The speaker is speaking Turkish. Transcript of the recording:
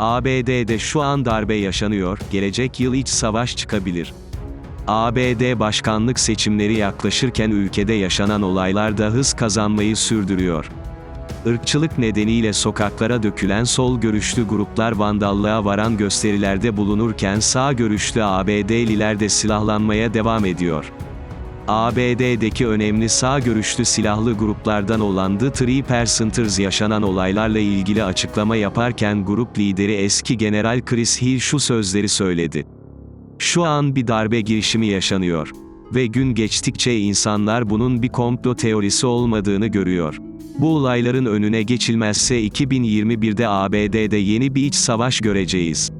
ABD'de şu an darbe yaşanıyor, gelecek yıl iç savaş çıkabilir. ABD başkanlık seçimleri yaklaşırken ülkede yaşanan olaylar da hız kazanmayı sürdürüyor. Irkçılık nedeniyle sokaklara dökülen sol görüşlü gruplar vandallığa varan gösterilerde bulunurken sağ görüşlü ABD'liler de silahlanmaya devam ediyor. ABD'deki önemli sağ görüşlü silahlı gruplardan olan The Three Percenters yaşanan olaylarla ilgili açıklama yaparken grup lideri eski General Chris Hill şu sözleri söyledi. Şu an bir darbe girişimi yaşanıyor. Ve gün geçtikçe insanlar bunun bir komplo teorisi olmadığını görüyor. Bu olayların önüne geçilmezse 2021'de ABD'de yeni bir iç savaş göreceğiz.